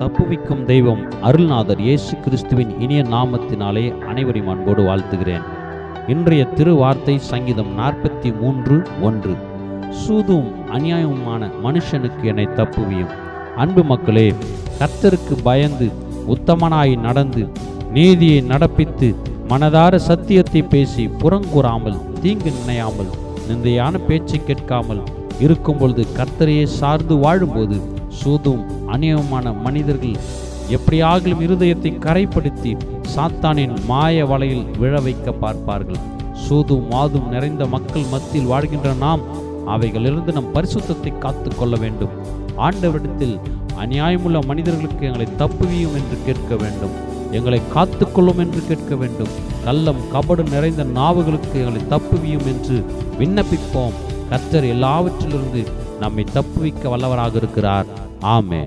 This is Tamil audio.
தப்புவிக்கும் தெய்வம் அருள்நாதர் இயேசு கிறிஸ்துவின் இனிய நாமத்தினாலே அனைவரையும் அன்போடு வாழ்த்துகிறேன். இன்றைய திருவார்த்தை சங்கீதம் நாற்பத்தி மூன்று ஒன்று. சூதும் அநியாயமுமான மனுஷனுக்கு என்னை தப்புவியும். அன்பு மக்களே கர்த்தருக்கு பயந்து உத்தமனாய் நடந்து நீதியை நடப்பித்து மனதார சத்தியத்தை பேசி புறங்கூறாமல் தீங்கு நினையாமல் நிந்தையான பேச்சை கேட்காமல் இருக்கும் பொழுது கர்த்தரையே சார்ந்து வாழும்போது சூதும் அநேகமான மனிதர்கள் எப்படியாகிலும் இருதயத்தை கரைப்படுத்தி சாத்தானின் மாய வலையில் விழ வைக்க பார்ப்பார்கள். சூதும் வாதும் நிறைந்த மக்கள் மத்தியில் வாழ்கின்ற நாம் அவைகளிலிருந்து நம் பரிசுத்தத்தை காத்து கொள்ள வேண்டும். ஆண்டவரிடத்தில் அநியாயமுள்ள மனிதர்களுக்கு எங்களை தப்புவியும் என்று கேட்க வேண்டும். எங்களை காத்துக்கொள்ளும் என்று கேட்க வேண்டும். கள்ளம் கபடு நிறைந்த நாவுகளுக்கு எங்களை தப்புவியும் என்று விண்ணப்பிப்போம். கர்த்தர் எல்லாவற்றிலிருந்து நம்மை தப்புவிக்க வல்லவராக இருக்கிறார். ஆமே